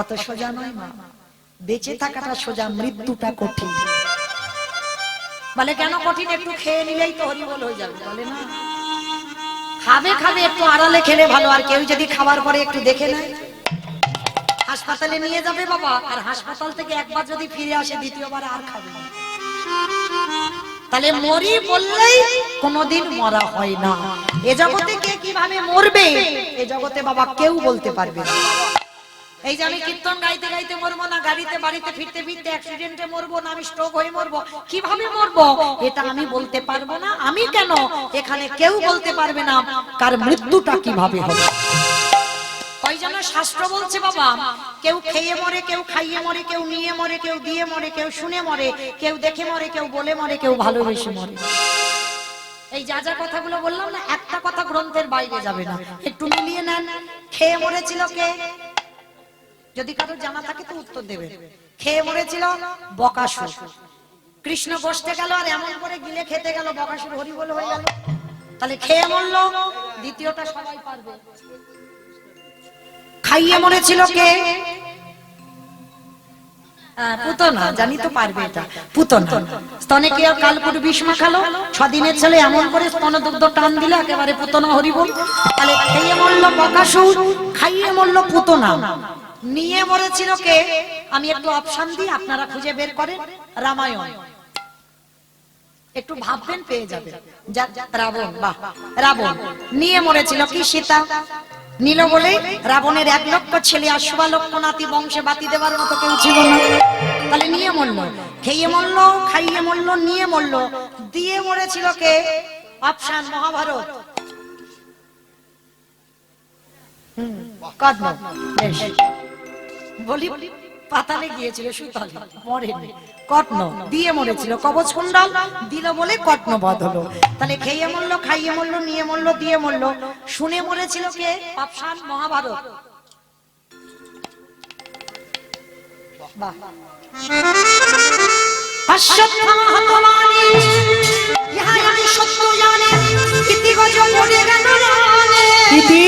অত সোজা নয় মা। বেঁচে থাকাটা সোজা মৃত্যুটা কঠিন। বলে কেন কঠিন? একটু খেয়ে নিলেই তো হরিবল হয়ে যাবে। বলে না। খাবে খাবে একটু আড়ালে খেলে ভালো আর কেউ যদি খাবার পরে একটু দেখে নেয়। হাসপাতালে নিয়ে যাবে বাবা আর হাসপাতাল থেকে একবার যদি ফিরে আসে দ্বিতীয়বার আর খাবে না। তাহলে মরি বললেই কোনোদিন মরা হয় না। এ জগতে কে কীভাবে মরবে? এ জগতে বাবা কেউ বলতে পারবে না। এই যে আমি কীর্তন গাইতে গাইতে মরবো না, গাড়িতে, বাড়িতে, ফিরতে ফিরতে অ্যাক্সিডেন্টে মরবো না, আমি স্ট্রোক হয়ে মরবো, কীভাবে মরবো? এটা আমি বলতে পারব না। আমি কেন? এখানে কেউ বলতে পারবে না কার মৃত্যুটা কীভাবে হবে। ওই জন্য শাস্ত্র বলছে বাবা, কেউ খেয়ে মরে, কেউ খাইয়ে মরে, কেউ নিয়ে মরে, কেউ দিয়ে মরে, কেউ শুনে মরে, কেউ দেখে মরে, কেউ বলে মরে, কেউ ভালোবেসে মরে। এই যা যা কথাগুলো বললাম না, একটা কথা গ্রন্থের বাইরে যাবে না। একটু মিলিয়ে নেন, খেয়ে মরেছিল কে? যদি কারও জানা থাকে তো উত্তর দেবে। খেয়ে মরেছিল বকাসুর কৃষ্ণ বসতে গেল আর এমন করে গিলে খেতে গেল বকাসুর হরিবল হয়ে গেল। তাহলে খেয়ে মরলো, দ্বিতীয়টা সবাই পারবে। খাইয়ে মরেছিল কে? পুতনা, জানি তো পারবে এটা। পুতনা। স্তনে কে কালপুর বিষ মাখালো? ছদিনের ছেলে এমন করে স্তন দুগ্ধ টান দিল, একেবারে পুতনা হরিবল। তাহলে খেয়ে মরলো বকাসুর খাইয়ে মরলো পুতনা। নিয়ে মরেছিল কে? আমি একটু অপশন দিই আপনারা খুঁজে বের করেন। রামায়ণ। একটু ভাববেন পেয়ে যাবে। রাবণ বাহ রাবণ। নিয়ে মরেছিল কি সীতা? নীল বলে রাবণের এক লক্ষ ছেলে আর সুবা লক্ষ নাতি বংশে বাতি দেওয়ার মতো কেউ ছিল না। তাহলে নিয়ে মরল। খেয়ে মরল খাইয়ে মরল নিয়ে মরল। দিয়ে মরেছিল কে? অপশান মহাভারত। হুম, কর্ণ বেশ। বলি পাতালে গিয়েছিল সুতলে মরেনি কটন দিয়ে মরেছিল। কবচ কুণ্ডল দিল বলে কটন বধ হলো। তাহলে খেয়ে মরলো খাইয়ে মরলো নিয়ে মরলো দিয়ে মরলো। শুনে মরেছিল কে? পাপসান মহাভারত। বাহ। অশ্বত্থামা ইহা আমি সত্য জানি, ইতিগজ পড়ে গেল ইতি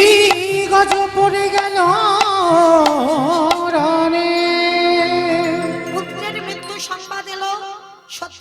গজ পড়ে গেল।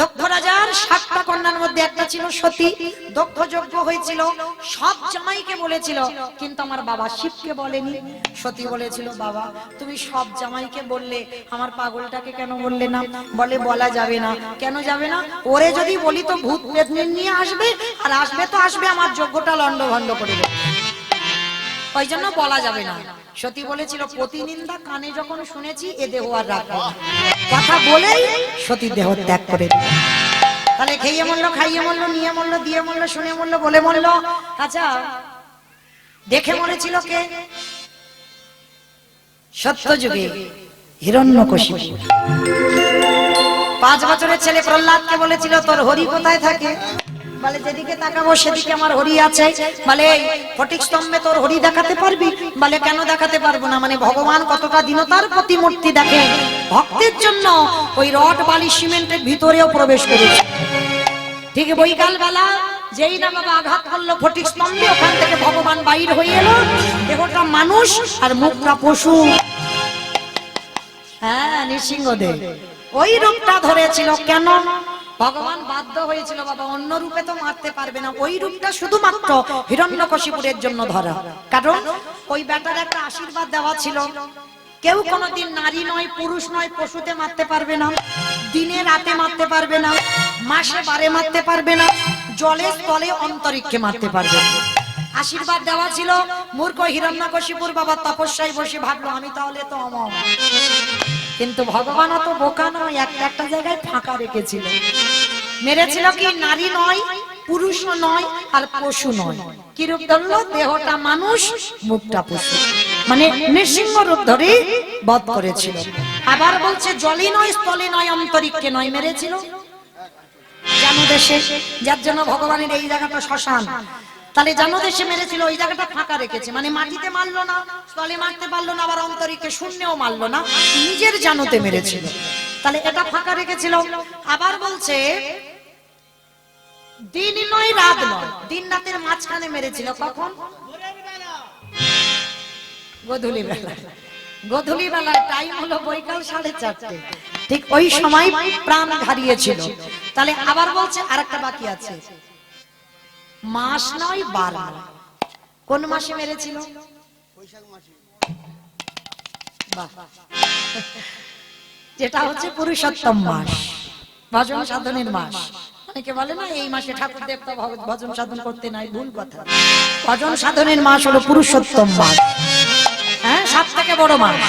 দক্ষ রাজার সাতটা কন্যার মধ্যে একটা ছিল সতী। দক্ষ যজ্ঞ হয়েছিল। সব জামাইকে বলেছিল, কিন্তু আমার বাবা শিবকে বলেনি। সতী বলেছিল, বাবা, তুমি সব জামাইকে বললে, আমার পাগলটাকে কেন বললে না? বলে, বলা যাবে না। কেন যাবে না? ওরে যদি বলি তো ভূত নিয়ে আসবে, আর আসবে তো আসবে, আমার যজ্ঞটা লন্ড ভন্ড করে দেবে। ওই জন্য বলা যাবে না। সতী বলেছিল প্রতিনিন্দা কানে যখন শুনেছি এ দেহ আর রাখব। কথা বলেই সতী দেহ ত্যাগ করে তাহলে খেয়ে মরলো খাইয়ে মরলো নিয়ে মরলো দিয়ে মরলো শুনে মরলো বলে মরলো। আচ্ছা দেখে মরেছিল কে? সত্য যুগে হিরণ্য পাঁচ বছরের ছেলে প্রহ্লাদকে বলেছিল তোর হরি কোথায় থাকে? বলে, যেদিকে তাকাবো, সেদিকে আমার হরি আছে। বলে, ফটিক স্তম্ভে তোর হরি দেখাতে পারবি? বলে, কেন দেখাতে পারব না? মানে ভগবান কতটা দিনতার প্রতিমূর্তি দেখে ভক্তের জন্য ওই রড, বালি, সিমেন্টের ভিতরেও প্রবেশ করেছে। ঠিক বৈকাল বেলা যেই না বাবা আঘাত করল, ফটিক স্তম্ভে ওখান থেকে ভগবান বাইর হয়ে এলো। দেহটা মানুষ আর মুখটা পশু। হ্যাঁ নৃসিংহদেব। ওই রূপটা ধরেছিল কেন? ভগবান বাধ্য হয়েছিল, বাবা, অন্য রূপে তো মারতে পারবে না। ওই রূপটা শুধুমাত্র হিরণ্যকশিপুরের জন্য ধরা। কারণ ওই ব্যাটার একটা আশীর্বাদ দেওয়া ছিল, কেউ কোনোদিন নারী নয়, পুরুষ নয়, পশুতে মারতে পারবে না, দিনে রাতে মারতে পারবে না, মাসে বারে মারতে পারবে না, জলে স্থলে অন্তরিক্ষে মারতে পারবে। না আশীর্বাদ দেওয়া ছিল, মূর্খ হিরণ্যকশিপুর বাবা, তপস্যায় বসে ভাবলো, আমি তাহলে তো অমর। কিন্তু ভগবান অত বোকা নয়, একটা একটা জায়গায় ফাঁকা রেখেছিল। মেরেছিল কি নারী নয় পুরুষও নয়, আর পশু নয়। কি রূপ ধরলো? দেহটা মানুষ, মুখটা পশু। মানে নৃসিংহ রূপ ধরে বধ করেছিল। আবার বলছে জলে নয় স্থলে নয়, অন্তরিক্ষে নয়, মেরেছিল। জানো দেশে, যার জন্য ভগবানের এই জায়গাটা শ্মশান। তাহলে জানো দেশে মেরেছিল, ওই জায়গাটা ফাঁকা রেখেছে। মানে মাটিতে মারলো না, স্থলে মারতে পারল না, আবার অন্তরিক্ষে শূন্যেও মারলো না, নিজের জানোতে মেরেছিল। তাহলে এটা ফাঁকা রেখেছিল। আবার বলছে, দিন নয়, রাত নয়। দিন রাতের মাঝখানে মেরেছিল। কখন? গধূলি বেলা গধূলি বেলার টাইম হলো বৈকাল সাড়ে চারটে। ঠিক ওই সময় প্রাণ হারিয়েছিল। তাহলে আবার বলছে আর একটা বাকি আছে। মাস নয়, বার নয়। কোন মাসে মেরেছিল? যেটা হচ্ছে পুরুষোত্তম মাস, ভজন সাধনের মাস। অনেকে বলে না, এই মাসে ঠাকুর দেবতা ভজন সাধন করতে নাই, ভুল কথা। ভজন সাধনের মাস হলো পুরুষোত্তম মাস। হ্যাঁ সব থেকে বড় মাস।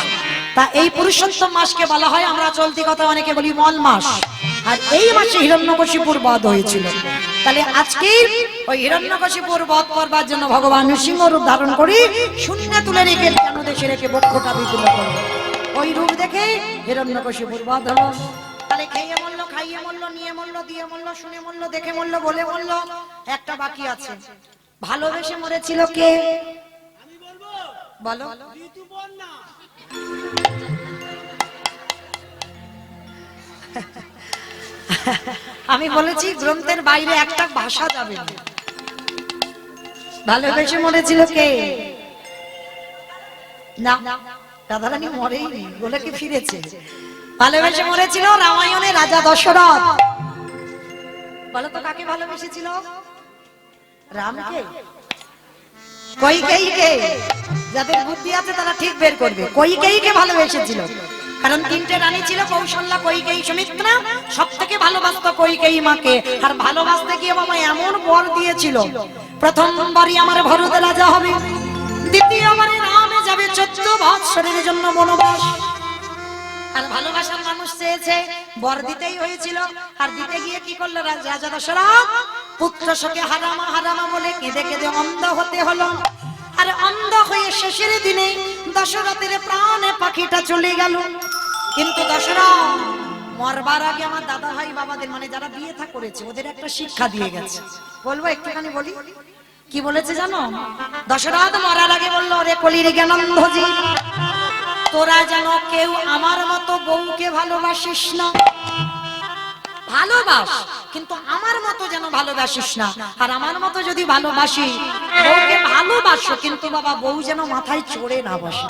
তা এই পুরুষোত্তম মাসকে বলা হয়, আমরা চলতি কথা অনেকে বলি মল মাস। আর এই মাসে হিরণ্যকশিপুর বধ হয়েছিল। তাহলে আজকে ওই হিরণ্যকশিপুর বধ করবার জন্য ভগবান নৃসিংহ রূপ ধারণ করি শূন্য তুলে রেখে কেন দেশে রেখে বক্ষটা বিপুল করল ওই রূপ দেখে হিরণ্যকশিপুর বধ হলো তাহলে খেয়ে খাইয়ে নিয়ে দিয়ে শুনে দেখে বলে একটা বাকি আছে। ভালোবেসে মরেছিল কে? বলো। আমি বলেছি, গ্রন্থের বাইরে একটা ভাষা যাবে না। ভালোবেসে মরেছিল কে? না, রাধারানী মরেই বলে কি ফিরেছে। ভালোবেসে মরেছিল রামায়ণে রাজা দশরথ। বলো তো, কাকে ভালোবেসেছিল? রামকে? কইকেইকে যাদের বুদ্ধি আছে তারা ঠিক বের করবে। কইকেইকে ভালোবেসেছিল। কারণ তিনটে রানী ছিল, কৌশল্যা কইকেই সুমিত্রা। সব থেকে ভালোবাসতো কইকেই মাকে। আর ভালোবাসতে গিয়ে বাবা এমন বর দিয়েছিল, প্রথমবারই আমার ভরত রাজা হবে। দ্বিতীয়বারে রামে যাবে চোদ্দ বৎসরের জন্য বনবাস। আর ভালোবাসার মানুষ চেয়েছে, বর দিতেই হয়েছিল। আর দিতে গিয়ে কি করল রাজ- রাজা দশরথ পুত্র শোকে হারামা হারামা বলে কেঁদে কেঁদে অন্ধ হতে হলো। আর অন্ধ হয়ে শেষের দিনে দশরথের প্রাণে পাখিটা চলে গেল। কিন্তু দশরথ, মরবার আগে আমার দাদা ভাই বাবাদের মানে যারা বিয়ে থা করেছে, ওদের একটা শিক্ষা দিয়ে গেছে। বলব, একটুখানি বলি? কি বলেছে জানো? দশরথ মরার আগে বলল রে কলির জ্ঞানন্ধজি, তোরা যেন কেউ আমার মতো বউকে ভালোবাসিস না। ভালোবাস, কিন্তু আমার মতো যেন ভালোবাসিস না। আর আমার মতো যদি ভালোবাসি, বউকে ভালোবাসো, কিন্তু বাবা, বউ যেন মাথায় চড়ে না বসে।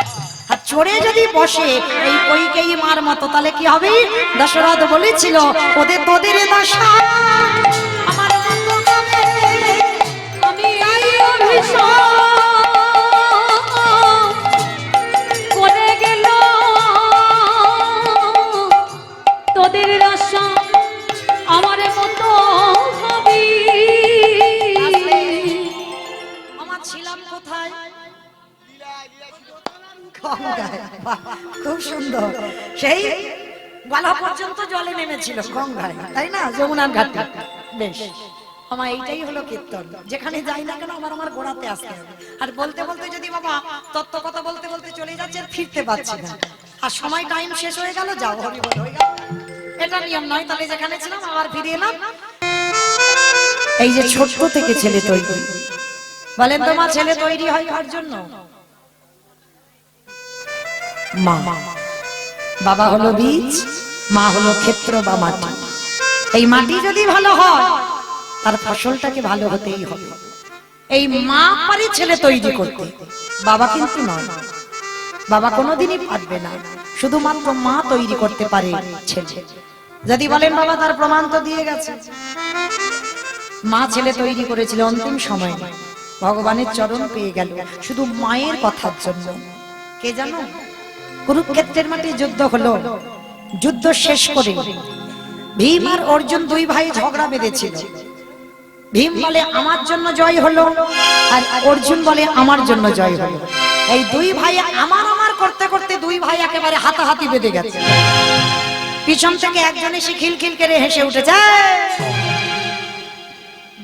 আর চড়ে যদি বসে, এই কইকেই মার মতো, তাহলে কি হবে? দশরথ বলেছিল, ওদের তোদের দশা। আমার মতো আমি এই অভিশাপ খুব সুন্দর। সেই গলা পর্যন্ত জলে নেমেছিল গঙ্গায়, তাই না? যমুনার ঘাটে। বেশ। আমার এইটাই হলো কীর্তন। যেখানে যাই না কেন আমার আমার গোড়াতে আসতে হবে। আর বলতে বলতে যদি বাবা তত্ত্ব কথা বলতে বলতে চলে যাচ্ছে, আর ফিরতে পারছি না। আর সময় টাইম শেষ হয়ে গেল, যাও হরি হয়ে গেল। এটা নিয়ম নয় তাহলে যেখানে ছিলাম, আবার ফিরে এলাম। এই যে ছোট্ট থেকে ছেলে তৈরি। বলেন তোমার ছেলে তৈরি হয় কার জন্য? মা। বাবা হলো বীজ, মা হলো ক্ষেত্র বা মাটি। এই মাটি যদি ভালো হয়, তার ফসলটাকে ভালো হতেই হবে। এই মা পারে ছেলে তৈরি করতে। বাবা কিন্তু নয়। বাবা কোনোদিনই পারবে না। শুধুমাত্র মা তৈরি করতে পারে ছেলে। যদি বলেন বাবা তার প্রমাণ তো দিয়ে গেছে। মা ছেলে তৈরি করেছিল অন্তিম সময়। ভগবানের চরণ পেয়ে গেল। শুধু মায়ের কথার জন্য। কে জানো? কুরুক্ষেত্রের মাঠে যুদ্ধ হলো। যুদ্ধ শেষ করে ভীম আর অর্জুন দুই ভাই ঝগড়া বেঁধেছিল। ভীম বলে, আমার জন্য জয় হলো। আর অর্জুন বলে, আমার জন্য জয় হলো। এই দুই ভাই আমার আমার করতে করতে দুই ভাই একেবারে হাতাহাতি বেঁধে গেছে। পিছন থেকে একজন এসে খিলখিল করে হেসে উঠেছে,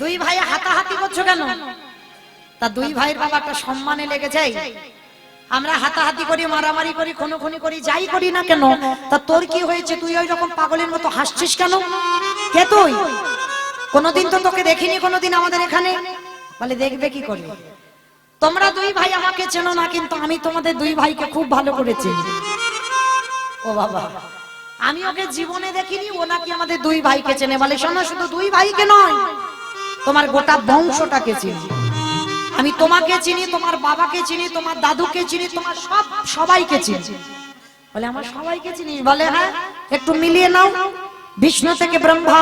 দুই ভাই হাতাহাতি করছ কেন? তা দুই ভাইয়ের বাবা একটা সম্মানে লেগেছে আমরা হাতাহাতি করি, মারামারি করি, খুনোখুনি করি, যাই করি না কেন, তা তোর কি হয়েছে? তুই ওই রকম পাগলের মতো হাসছিস কেন? কে তুই? কোনোদিন তো তোকে দেখিনি, কোনোদিন আমাদের এখানে। বলে, দেখবে কি করবে তোমরা দুই ভাই আমাকে চেনো না, কিন্তু আমি তোমাদের দুই ভাইকে খুব ভালো করে চিনি। ও বাবা, আমি ওকে জীবনে দেখিনি, ও নাকি আমাদের দুই ভাইকে চেনে। বলে, শোনো, শুধু দুই ভাইকে নয়, তোমার গোটা বংশটাকে চিনি। আমি তোমাকে চিনি, তোমার বাবাকে চিনি, তোমার দাদুকে চিনি, তোমার সব সবাইকে চিনি। বলে, আমার সবাইকে চিনি? বলে হ্যাঁ একটু মিলিয়ে নাও। বিষ্ণু থেকে ব্রহ্মা,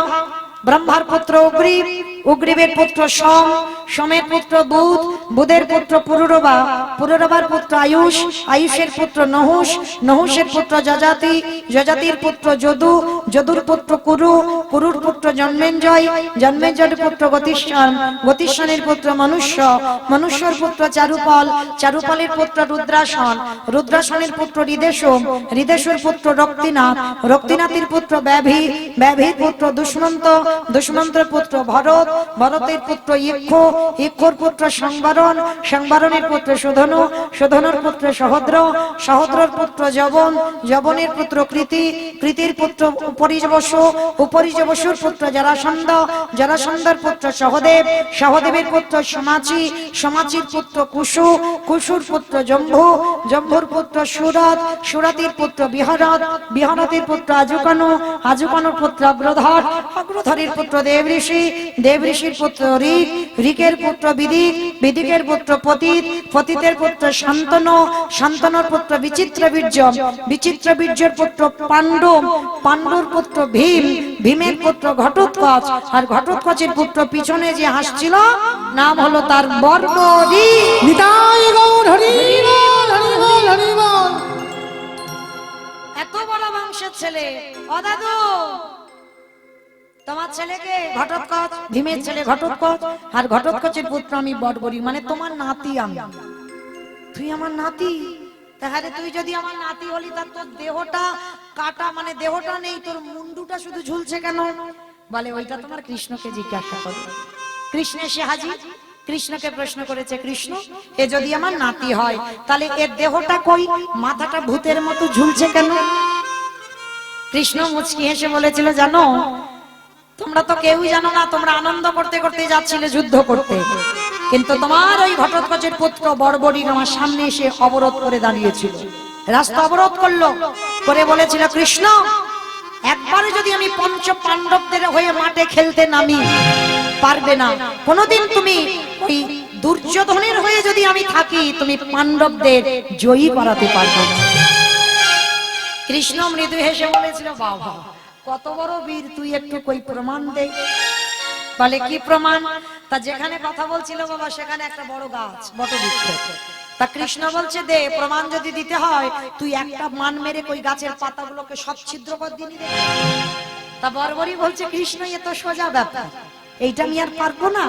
ব্রহ্মার পুত্র উগ্রীব, উগ্রীবের পুত্র সোম সোমের পুত্র বুধ, বুধের পুত্র পুরুরবা, পুরুরবার পুত্র আয়ুষ, আয়ুষের পুত্র নহুষ, নহুষের পুত্র যজাতি, যজাতির পুত্র যদু, যদুর পুত্র কুরু, কুরুর পুত্র জন্মেঞ্জয়, জন্মেঞ্জয়ের পুত্র গতিষ্ঠান, গতিষ্ঠানের পুত্র মনুষ্য, মনুষ্যর পুত্র চারুপল, চারুপালের পুত্র রুদ্রাসন, রুদ্রাসনের পুত্র হৃদেশম, হৃদেশের পুত্র রক্তিনাথ, রক্তিনাথের পুত্র ব্যাভি, ব্যাভির পুত্র দুষ্মন্ত, দুষ্মন্তের পুত্র ভরত, ভরতের পুত্র ইক্ষ ইক্ষর পুত্র সংবরণ, সংবরণের পুত্র সুধনু, সুধনুর পুত্র সহদ্র, সহদ্রর পুত্র যবন, যবনের পুত্র কৃতি, কৃতির পুত্র উপরিজবস, উপরিজবসুর পুত্র জরাসন্ধ, জরাসন্ধর পুত্র সহদেব, সহদেবের পুত্র সমাচি, সমাচির পুত্র কুশু কুশুর পুত্র জম্ভু, জম্ভুর পুত্র সুরত, সুরতির পুত্র বিহরত, বিহরতির পুত্র আজুকানু, আজুকানুর পুত্র অগ্রধর, অগ্রধরের পুত্র দেব ঋষি দেব ঋষির পুত্র ঋক, ঋকের পুত্র বিদিক বিদিকের পুত্র পতিত পতিতের পুত্র শান্তনু শান্তনুর পুত্র বিচিত্র বীর্য বিচিত্র বীর্যের পুত্র পাণ্ডু পাণ্ডুর পুত্র ভীম ভীমের পুত্র ঘটোৎকচ। আর ঘটোৎকচের পুত্র পিছনে যে হাসছিল নাম হলো তার বর্বরী নিতাই গৌর হরি এত বড় বংশের ছেলে। ও দাদু তোমার ছেলেকে ঘটোৎকচ, ভীমের ছেলে ঘটোৎকচ, আর ঘটোৎকচের পুত্র আমি বটবরি মানে তোমার নাতি আমি। তুই আমার নাতি? তাহলে তুই যদি আমার নাতি হলি তার তোর দেহটা কাটা মানে দেহটা নেই, তোর মুন্ডুটা শুধু ঝুলছে কেন? বলে, ওইটা তোমার কৃষ্ণকে জিজ্ঞাসা কৃষ্ণ এসে হাজির? কৃষ্ণকে প্রশ্ন করেছে, কৃষ্ণ, এ যদি আমার নাতি হয়, তাহলে এর দেহটা কই? মাথাটা ভূতের মতো ঝুলছে কেন? কৃষ্ণ মুচকি হেসে বলেছিল, জানো তোমরা তো কেউই জানো না, তোমরা আনন্দ করতে করতে যাচ্ছিলে, যুদ্ধ করতে। কিন্তু তোমার ওই ঘটোৎকচের পুত্র বড়বড়ির আমার সামনে এসে অবরোধ করে দাঁড়িয়েছিল। রাস্তা অবরোধ করল, করে বলেছিল, কৃষ্ণ, একবারে যদি আমি পঞ্চ পাণ্ডবদের হয়ে মাঠে খেলতে নামি, পারবে না। কোনোদিন তুমি ওই দুর্যোধনের হয়ে যদি আমি থাকি, তুমি পাণ্ডবদের জয়ী করাতে পারবে না। কৃষ্ণ মৃদু হেসে বলেছিল, বাবা কত বড় বীর, তুই একটু কই প্রমাণ দে। বলে, কি প্রমাণ? তা যেখানে কথা বলছিল বাবা, সেখানে একটা বড় গাছ, বট বৃক্ষ। তা কৃষ্ণ বলছে, দে, প্রমাণ যদি দিতে হয়, তুই একটা মান মেরে কই গাছের পাতাগুলোকে সব ছিদ্র কর দিনি দে তা বরবরই বলছে, কৃষ্ণ, এ তো সোজা ব্যাপার। এইটা আমি আর পারব না।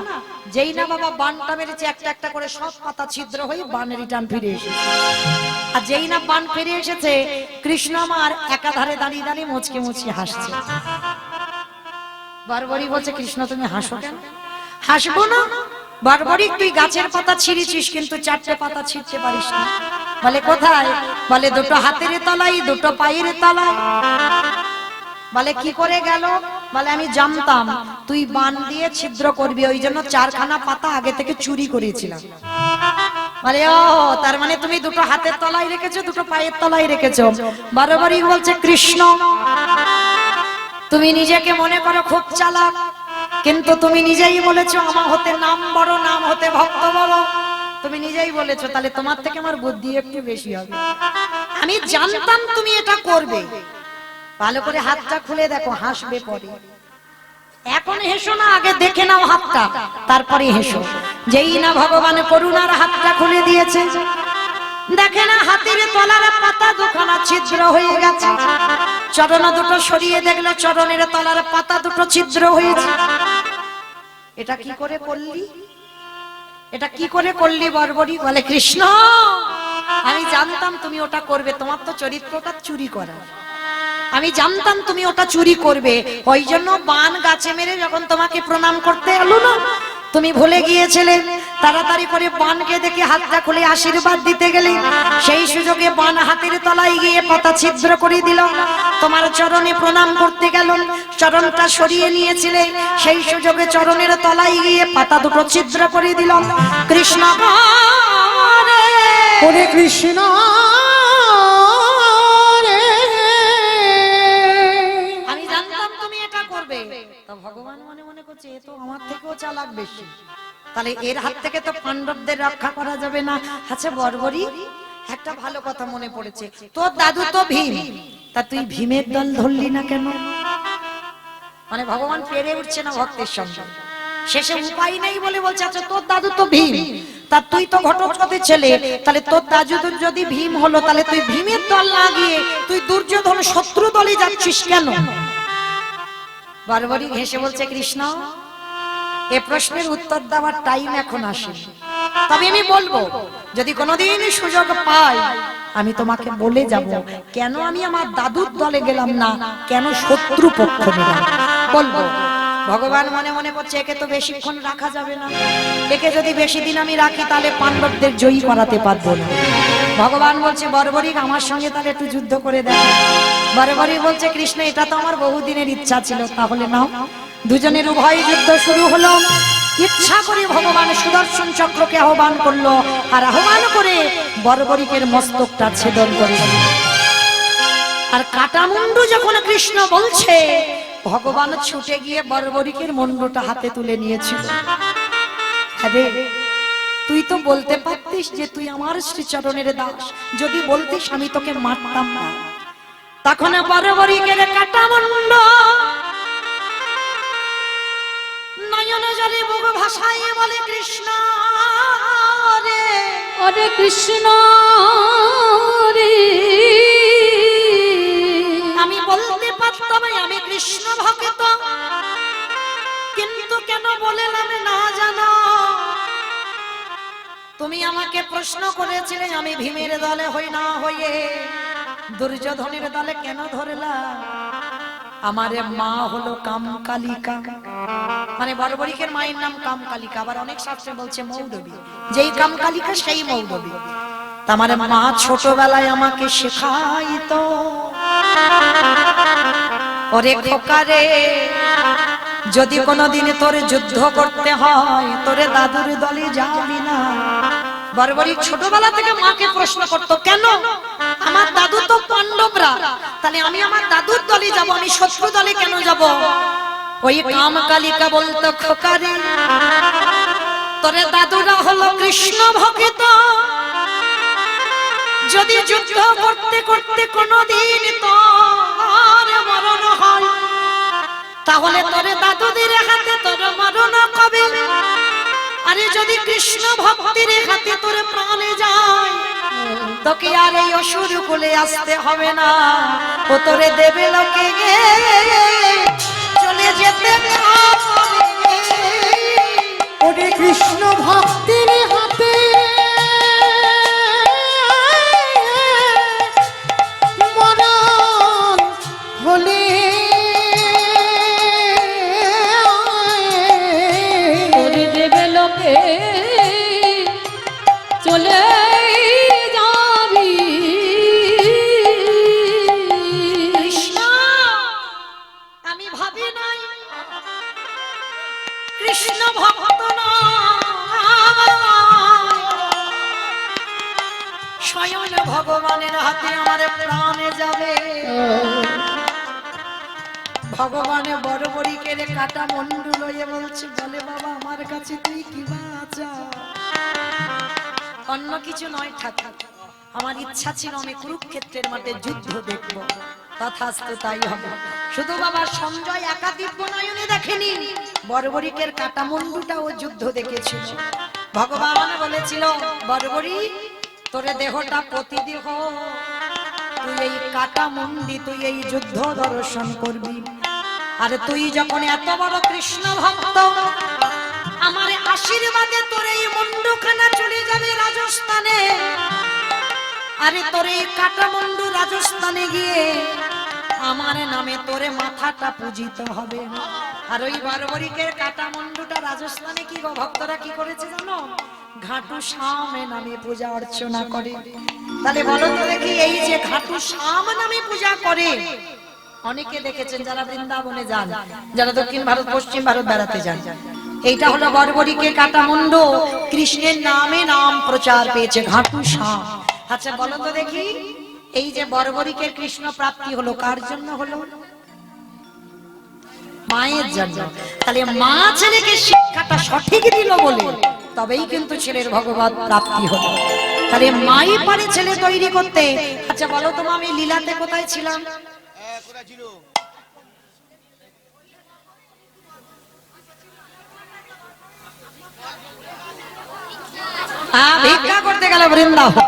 যেই না বাবা বানটা মেরেছে, একটা একটা করে সব পাতা ছিদ্র হয়ে বানের রিটার্ন ফিরে এসেছে। আর যেই না বান ফিরে এসেছে, কৃষ্ণ আমার একাধারে দাঁড়িয়ে দাঁড়িয়ে মুচকে মুচকে হাসছে। বারবারই বলছে, কৃষ্ণ, তুমি হাসো কেন? হাসবো না। বারবারই তুই গাছের পাতা ছিঁড়েছিস, কিন্তু চারটে পাতা ছিঁড়তে পারিস না। বলে কোথায়? বলে দুটো হাতের তলাই দুটো পায়ের তলায়। বলে কি করে গেল? বলে, আমি জানতাম, তুই বান দিয়ে ছিদ্র করবি। ওই জন্য চারখানা পাতা আগে থেকে চুরি করেছিলাম বলে, ও, তার মানে তুমি দুটো হাতের তলায় রেখেছো, দুটো পায়ের তলায় রেখেছো। বারবারই বলছে, কৃষ্ণ, তুমি নিজেকে মনে করো খুব চালাক, কিন্তু তুমি নিজেই বলেছ আমার হতে নাম বড়, নাম হতে ভক্ত বড়। তুমি নিজেই বলেছ, তাহলে তোমার থেকে আমার বুদ্ধি একটু বেশি হবে। আমি জানতাম তুমি এটা করবে। ভালো করে হাতটা খুলে দেখো হাসবে পরে। এখন হেসো না আগে দেখে নাও হাতটা তারপরে হেসো। যেই না ভগবান করুণার হাতটা খুলে দিয়েছে দেখে না হাতের তলার পাতা দুখানা ছিদ্র হয়ে গেছে। চরণ দুটো সরিয়ে দেখল চরণের তলার পাতা দুটো ছিদ্র হয়েছে। এটা কি করে করলি? এটা কি করে করলি বর্বরি? বলে কৃষ্ণ আমি জানতাম তুমি ওটা করবে তোমার তো চরিত্রটা চুরি করা আমি জানতাম তুমি ওটা চুরি করবে। ওই জন্য বান গাছে মেরে যখন তোমাকে প্রণাম করতে এলো না, তুমি ভুলে গিয়েছিলে। তাড়াতাড়ি করে বানকে দেখে হাতটা খুলে আশীর্বাদ দিতে গেলে, সেই সুযোগে বান হাতের তলায় গিয়ে পাতা ছিদ্র করে দিল। তোমার চরণে প্রণাম করতে গেল, চরণটা সরিয়ে নিয়েছিলে। সেই সুযোগে চরণের তলায় গিয়ে পাতা দুটো ছিদ্র করে দিল। কৃষ্ণ। কৃষ্ণ। ভগবান মনে মনে করছে এ তো আমার থেকেও চালাক বেশি। তাহলে এর হাত থেকে তো পাণ্ডবদের রক্ষা করা যাবে না। আচ্ছা বর্বরী একটা ভালো কথা মনে পড়েছে। তোর দাদু তো ভীম। তা তুই ভীমের দল ধরলি না কেন? মানে ভগবান পেরে উঠছে না ভক্তের সঙ্গে। শেষে উপায় নেই বলে বলছে আচ্ছা তোর দাদু তো ভীম। তা তুই তো ঘটোৎকচের ছেলে। তাহলে তোর দাদু যদি ভীম হলো তাহলে তুই ভীমের দল না গিয়ে তুই দুর্যোধন শত্রু দলে যাচ্ছিস কেন? বারবারই হেসে বলছে, কৃষ্ণ, এ প্রশ্নের উত্তর দেওয়ার টাইম এখন আসে তবে আমি বলব, যদি কোনোদিন সুযোগ পাই, আমি তোমাকে বলে যাব, কেন আমি আমার দাদুর দলে গেলাম না? কেন শত্রু পক্ষ বলব, ভগবান মনে মনে করছে একে তো বেশিক্ষণ রাখা যাবে না। একে যদি বেশি দিন আমি রাখি, তাহলে পাণ্ডবদের জয়ী করাতে পারব না। ভগবান বলছে বর্বরিক আমার সঙ্গে তাহলে একটু যুদ্ধ করে দেয় বর্বরিক বলছে, কৃষ্ণ, এটা তো আমার বহুদিনের ইচ্ছা ছিল, তাহলে নাও। দুজনের উভয় যুদ্ধ শুরু হলো। ইচ্ছা করে ভগবান সুদর্শন চক্রকে আহ্বান করল আর আহ্বান করে বর্বরিকের মস্তকটা ছেদন করে। আর কাটামুন্ডু যখন কৃষ্ণ বলছে, ভগবান ছুটে গিয়ে বর্বরিকের মুন্ডটা হাতে তুলে নিয়েছিল। তুই তো বলতে পারতিস যে তুই আমার শ্রীচরণের দাস। যদি বলতিস আমি তোকে মারতাম না। তখন কাটামুন্ড নয়ন জলে মুখ ভাষায় বলে কৃষ্ণ রে। ওরে কৃষ্ণ রে। আমি বলতে পারতাম আমি কৃষ্ণ ভক্ত। কিন্তু কেন বললাম না? তুমি আমাকে প্রশ্ন করেছিলে, আমি ভীমের দলে হই না হইয়ে। দুর্যোধনের দলে কেন ধরলা? আমার মা হলো কামকালিকা। মানে বর্বরিকের মায়ের নাম কামকালিকা। আবার অনেক শাস্ত্রে বলছে মৌদবী। যেই কামকালিকা, সেই মৌদবী। তা আমার মা ছোটবেলায় আমাকে শেখাইতো। ওরে খোকারে, যদি কোনোদিন তোরে যুদ্ধ করতে হয়, তোরে দাদুর দলে যাবি না। বর্বরিক ছোটবেলা থেকে মাকে প্রশ্ন করতো, কেন? আমার দাদু তো পাণ্ডবরা। তাহলে আমি আমার দাদুর দলে যাব, আমি শত্রু দলে কেন যাব? ওই কামকালিকা বলতো, খোকারে, তোরে দাদুরা হলো কৃষ্ণ ভক্ত। যদি যুদ্ধ করতে করতে কোনদিন তোর মরণ হয়, তাহলে তোরে দাদুদের হাতে তোর মরণ কবে? যদি কৃষ্ণ ভক্তির হাতে তোর প্রাণে যায়, তোকে আর এই অসুর কোলে আসতে হবে না। ও তোরে দেবে লোকে চলে যেতে কৃষ্ণ ভক্তির হাতে ভগবানের হাতে আমার প্রাণে যাবে। ভগবানে বড় বড়িকের কাটা মন্ডু লয়ে বলছে, বলে বাবা, আমার কাছে তুই কি অন্য কিছু নয় ঠাকুর আমার ইচ্ছা ছিল আমি কুরুক্ষেত্রের মাঠে যুদ্ধ দেখব। তথাস্তু তাই হবে। শুধু বাবা, সঞ্জয় একা দিব্য নয়নে দেখেনি। বর্বরিকের কাটামুন্ডুটা ও যুদ্ধ দেখেছিল। ভগবান বলেছিল বর্বরী তোরে দেহটা প্রতিদেহ তুই এই কাটা মুন্ডি, তুই এই যুদ্ধ দর্শন করবি। আর তুই যখন এত বড় কৃষ্ণ ভক্ত, আমার আশীর্বাদে তোর এই মুন্ডুখানা চলে যাবে রাজস্থানে। আরে তোর এই কাটামুন্ডু রাজস্থানে গিয়ে আমার নামে তোরে মাথাটা পূজিত হবে। আর ওই বর্বরিকের কাটা মন্ডুটা রাজস্থানে কি গো? ভক্তরা কি করেছে জানো? ঘাটু শামে নামে পূজা অর্চনা করে। তাহলে বলো তো দেখি, এই যে ঘাটু শাম নামে পূজা করে, অনেকে দেখেছেন যারা বৃন্দাবনে যান, যারা দক্ষিণ ভারত, পশ্চিম ভারত বেড়াতে যান। এইটা হলো বর্বরিকে কাটামুন্ড কৃষ্ণের নামে নাম প্রচার পেয়েছে ঘাটু শাম আচ্ছা বলো তো দেখি, এই যে বর্বরিকের কৃষ্ণ প্রাপ্তি হলো, কার জন্য হলো? মায়ের জন্য। তাহলে মা ছেলেকে শিক্ষাটা সঠিক দিল বলে তবেই কিন্তু ছেলের ভগবত প্রাপ্তি হলো। তাহলে মাই পারে ছেলে তৈরি করতে। আচ্ছা বলো তোমা আমি লীলাতে কোথায় ছিলাম? ভিক্ষা করতে গেল বৃন্দাবন।